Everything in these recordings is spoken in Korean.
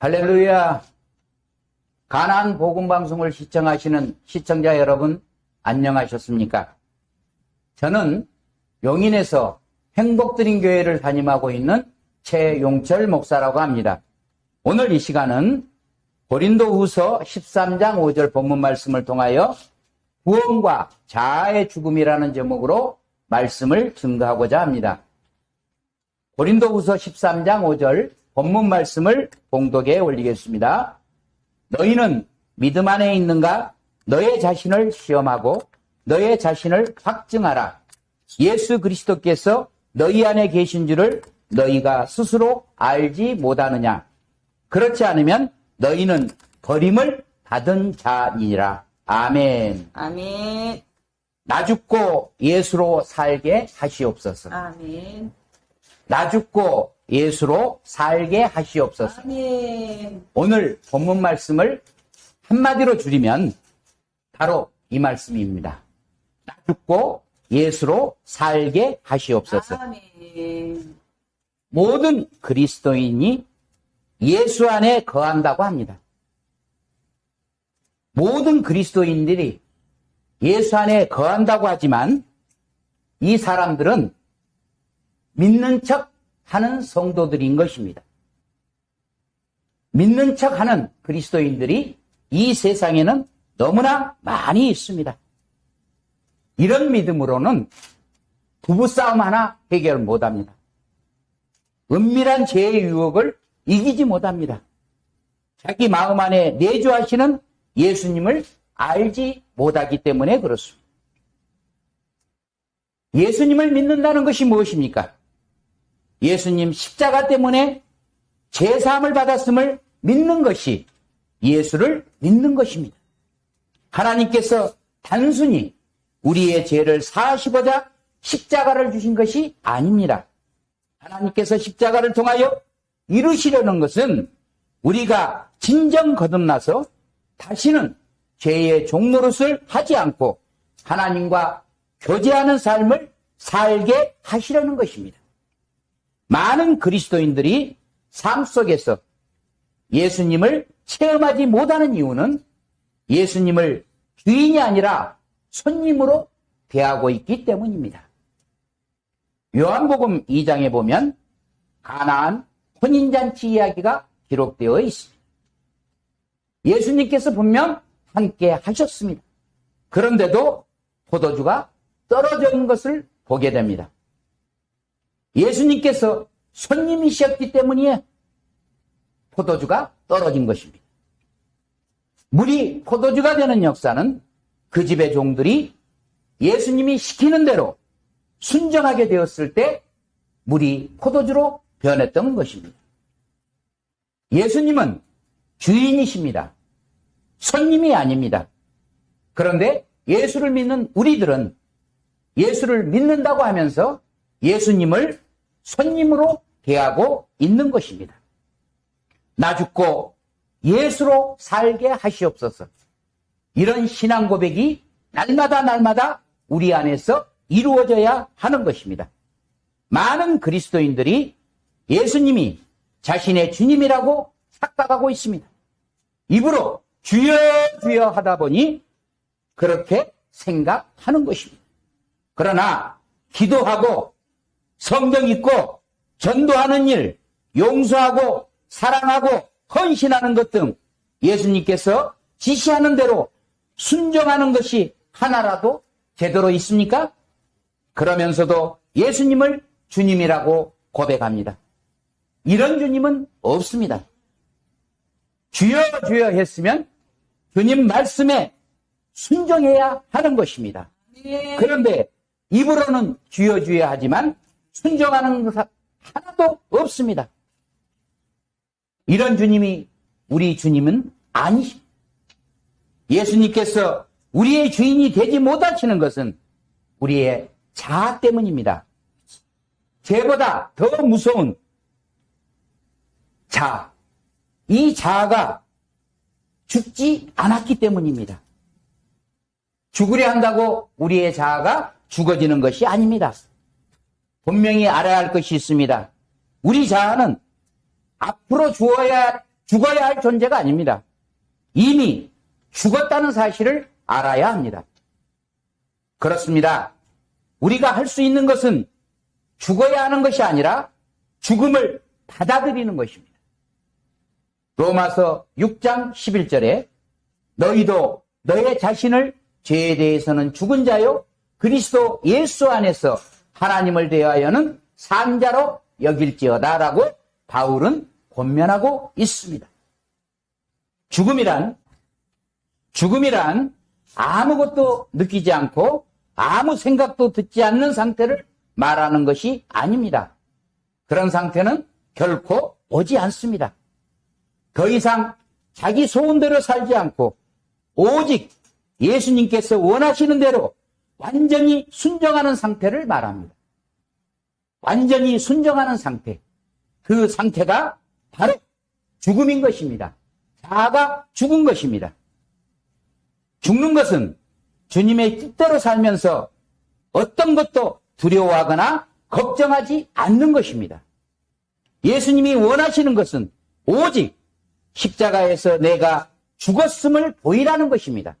할렐루야. 가난 복음 방송을 시청하시는 시청자 여러분 안녕하셨습니까? 저는 용인에서 행복드림 교회를 담임하고 있는 최용철 목사라고 합니다. 오늘 이 시간은 고린도후서 13장 5절 본문 말씀을 통하여 구원과 자아의 죽음이라는 제목으로 말씀을 증거하고자 합니다. 고린도후서 13장 5절 본문 말씀을 공독에 올리겠습니다. 너희는 믿음 안에 있는가? 너의 자신을 시험하고 너의 자신을 확증하라. 예수 그리스도께서 너희 안에 계신 줄을 너희가 스스로 알지 못하느냐? 그렇지 않으면 너희는 버림을 받은 자니라. 아멘. 아멘. 나 죽고 예수로 살게 하시옵소서. 아멘. 나 죽고 예수로 살게 하시옵소서. 아멘. 오늘 본문 말씀을 한마디로 줄이면 바로 이 말씀입니다. 나 죽고 예수로 살게 하시옵소서. 아멘. 모든 그리스도인이 예수 안에 거한다고 합니다. 모든 그리스도인들이 예수 안에 거한다고 하지만 이 사람들은 믿는 척 하는 성도들인 것입니다. 믿는 척 하는 그리스도인들이 이 세상에는 너무나 많이 있습니다. 이런 믿음으로는 부부싸움 하나 해결 못 합니다. 은밀한 죄의 유혹을 이기지 못합니다. 자기 마음 안에 내주하시는 예수님을 알지 못하기 때문에 그렇습니다. 예수님을 믿는다는 것이 무엇입니까? 예수님 십자가 때문에 제사함을 받았음을 믿는 것이 예수를 믿는 것입니다. 하나님께서 단순히 우리의 죄를 사하시고자 십자가를 주신 것이 아닙니다. 하나님께서 십자가를 통하여 이루시려는 것은 우리가 진정 거듭나서 다시는 죄의 종노릇을 하지 않고 하나님과 교제하는 삶을 살게 하시려는 것입니다. 많은 그리스도인들이 삶 속에서 예수님을 체험하지 못하는 이유는 예수님을 주인이 아니라 손님으로 대하고 있기 때문입니다. 요한복음 2장에 보면 가나안 혼인잔치 이야기가 기록되어 있습니다. 예수님께서 분명 함께 하셨습니다. 그런데도 포도주가 있는 것을 보게 됩니다. 예수님께서 손님이셨기 때문이에 포도주가 떨어진 것입니다. 물이 포도주가 되는 역사는 그 집의 종들이 예수님이 시키는 대로 순정하게 되었을 때 물이 포도주로 변했던 것입니다. 예수님은 주인이십니다. 손님이 아닙니다. 그런데 예수를 믿는 우리들은 예수를 믿는다고 하면서 예수님을 손님으로 대하고 있는 것입니다. 나 죽고 예수로 살게 하시옵소서. 이런 신앙 고백이 날마다 날마다 우리 안에서 이루어져야 하는 것입니다. 많은 그리스도인들이 예수님이 자신의 주님이라고 착각하고 있습니다. 입으로 주여 주여 하다 보니 그렇게 생각하는 것입니다. 그러나 기도하고 성경 읽고 전도하는 일, 용서하고 사랑하고 헌신하는 것 등 예수님께서 지시하는 대로 순종하는 것이 하나라도 제대로 있습니까? 그러면서도 예수님을 주님이라고 고백합니다. 이런 주님은 없습니다. 주여 주여 했으면 주님 말씀에 순종해야 하는 것입니다. 그런데 입으로는 주여 주여 하지만 순종하는 것 하나도 없습니다. 이런 주님이 우리 주님은 아니십니다. 예수님께서 우리의 주인이 되지 못하시는 것은 우리의 자아 때문입니다. 죄보다 더 무서운 자아. 이 자아가 죽지 않았기 때문입니다. 죽으려 한다고 우리의 자아가 죽어지는 것이 아닙니다. 분명히 알아야 할 것이 있습니다. 우리 자아는 앞으로 주어야 죽어야 할 존재가 아닙니다. 이미 죽었다는 사실을 알아야 합니다. 그렇습니다. 우리가 할 수 있는 것은 죽어야 하는 것이 아니라 죽음을 받아들이는 것입니다. 로마서 6장 11절에 너희도 너의 자신을 죄에 대해서는 죽은 자요 그리스도 예수 안에서 하나님을 대하여는 산자로 여길지어다라고 바울은 권면하고 있습니다. 죽음이란 죽음이란 아무것도 느끼지 않고 아무 생각도 듣지 않는 상태를 말하는 것이 아닙니다. 그런 상태는 결코 오지 않습니다. 더 이상 자기 소원대로 살지 않고 오직 예수님께서 원하시는 대로 완전히 순정하는 상태를 말합니다. 완전히 순정하는 상태. 그 상태가 바로 죽음인 것입니다. 자아가 죽은 것입니다. 죽는 것은 주님의 뜻대로 살면서 어떤 것도 두려워하거나 걱정하지 않는 것입니다. 예수님이 원하시는 것은 오직 십자가에서 내가 죽었음을 보이라는 것입니다.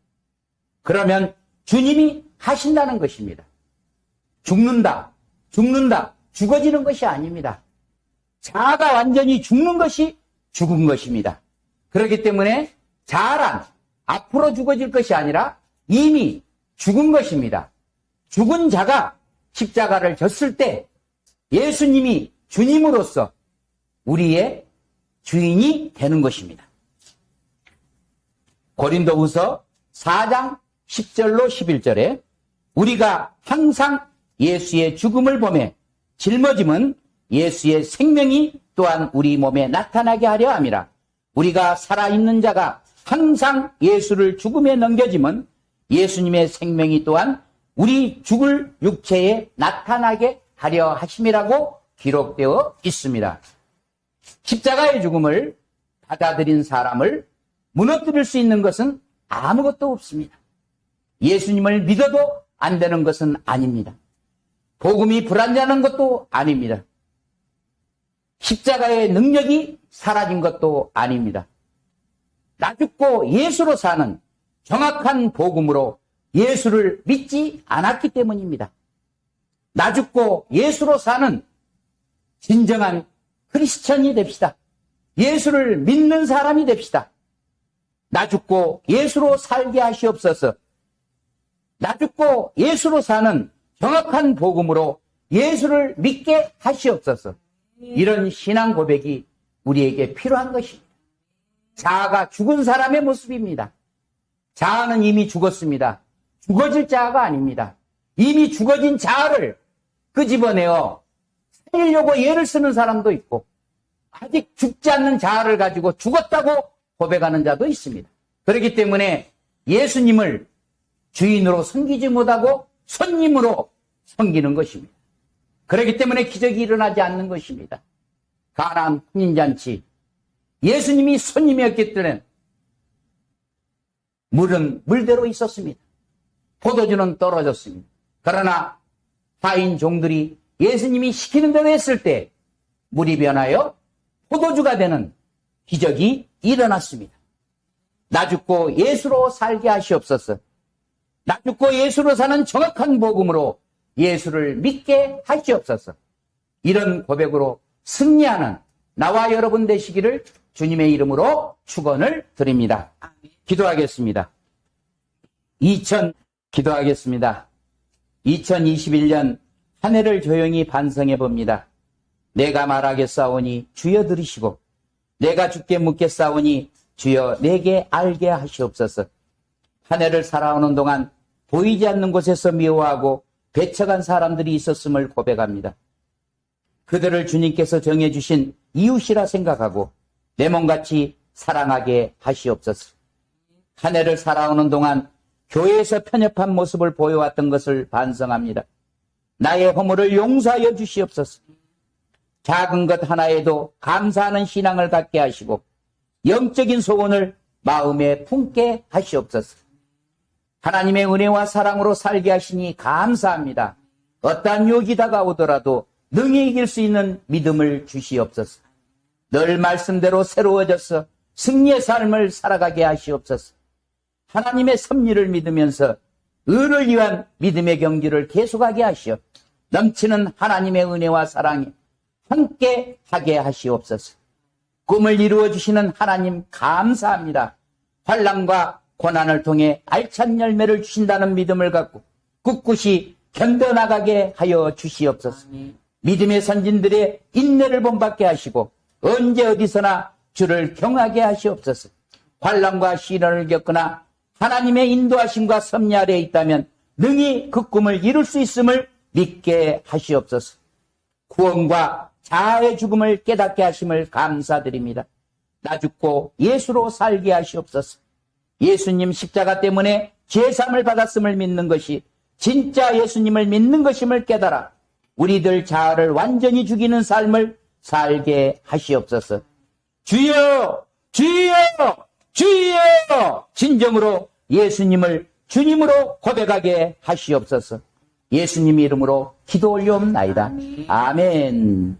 그러면 주님이 하신다는 것입니다. 죽는다, 죽는다, 죽어지는 것이 아닙니다. 자아가 완전히 죽는 것이 죽은 것입니다. 그렇기 때문에 자아란 앞으로 죽어질 것이 아니라 이미 죽은 것입니다. 죽은 자가 십자가를 졌을 때 예수님이 주님으로서 우리의 주인이 되는 것입니다. 고린도후서 4장 10절로 11절에 우리가 항상 예수의 죽음을 보매 짊어짐은 예수의 생명이 또한 우리 몸에 나타나게 하려 함이라. 우리가 살아있는 자가 항상 예수를 죽음에 넘겨짐은 예수님의 생명이 또한 우리 죽을 육체에 나타나게 하려 하심이라고 기록되어 있습니다. 십자가의 죽음을 받아들인 사람을 무너뜨릴 수 있는 것은 아무것도 없습니다. 예수님을 믿어도 안 되는 것은 아닙니다. 복음이 불안전한 것도 아닙니다. 십자가의 능력이 사라진 것도 아닙니다. 나 죽고 예수로 사는 정확한 복음으로 예수를 믿지 않았기 때문입니다. 나 죽고 예수로 사는 진정한 크리스천이 됩시다. 예수를 믿는 사람이 됩시다. 나 죽고 예수로 살게 하시옵소서. 나 죽고 예수로 사는 정확한 복음으로 예수를 믿게 하시옵소서. 이런 신앙 고백이 우리에게 필요한 것입니다. 자아가 죽은 사람의 모습입니다. 자아는 이미 죽었습니다. 죽어질 자아가 아닙니다. 이미 죽어진 자아를 끄집어내어 살리려고 예를 쓰는 사람도 있고 아직 죽지 않는 자아를 가지고 죽었다고 고백하는 자도 있습니다. 그렇기 때문에 예수님을 주인으로 섬기지 못하고 손님으로 섬기는 것입니다. 그렇기 때문에 기적이 일어나지 않는 것입니다. 가나안 혼인잔치 예수님이 손님이었기 때문에 물은 물대로 있었습니다. 포도주는 떨어졌습니다. 그러나 사인 종들이 예수님이 시키는 대로 했을 때 물이 변하여 포도주가 되는 기적이 일어났습니다. 나 죽고 예수로 살게 하시옵소서. 나 죽고 예수로 사는 정확한 복음으로 예수를 믿게 하시옵소서. 이런 고백으로 승리하는 나와 여러분 되시기를 주님의 이름으로 축원을 드립니다. 기도하겠습니다. 2000 기도하겠습니다. 2021년 한 해를 조용히 반성해 봅니다. 내가 말하겠사오니 주여 들으시고 내가 죽게 묻겠사오니 주여 내게 알게 하시옵소서. 한 해를 살아오는 동안 보이지 않는 곳에서 미워하고 배척한 사람들이 있었음을 고백합니다. 그들을 주님께서 정해주신 이웃이라 생각하고 내 몸같이 사랑하게 하시옵소서. 한 해를 살아오는 동안 교회에서 편협한 모습을 보여왔던 것을 반성합니다. 나의 허물을 용서하여 주시옵소서. 작은 것 하나에도 감사하는 신앙을 갖게 하시고 영적인 소원을 마음에 품게 하시옵소서. 하나님의 은혜와 사랑으로 살게 하시니 감사합니다. 어떠한 욕이 다가오더라도 능히 이길 수 있는 믿음을 주시옵소서. 늘 말씀대로 새로워져서 승리의 삶을 살아가게 하시옵소서. 하나님의 섭리를 믿으면서 의를 위한 믿음의 경주를 계속하게 하시어 넘치는 하나님의 은혜와 사랑이 함께 하게 하시옵소서. 꿈을 이루어 주시는 하나님 감사합니다. 환란과 고난을 통해 알찬 열매를 주신다는 믿음을 갖고 꿋꿋이 견뎌나가게 하여 주시옵소서. 믿음의 선진들의 인내를 본받게 하시고 언제 어디서나 주를 경하게 하시옵소서. 환란과 시련을 겪거나 하나님의 인도하심과 섭리 아래에 있다면 능히 그 꿈을 이룰 수 있음을 믿게 하시옵소서. 구원과 자아의 죽음을 깨닫게 하심을 감사드립니다. 나 죽고 예수로 살게 하시옵소서. 예수님 십자가 때문에 죄삼을 받았음을 믿는 것이 진짜 예수님을 믿는 것임을 깨달아 우리들 자아를 완전히 죽이는 삶을 살게 하시옵소서. 주여! 주여! 주여! 진정으로 예수님을 주님으로 고백하게 하시옵소서. 예수님 이름으로 기도 올려옵나이다. 아멘.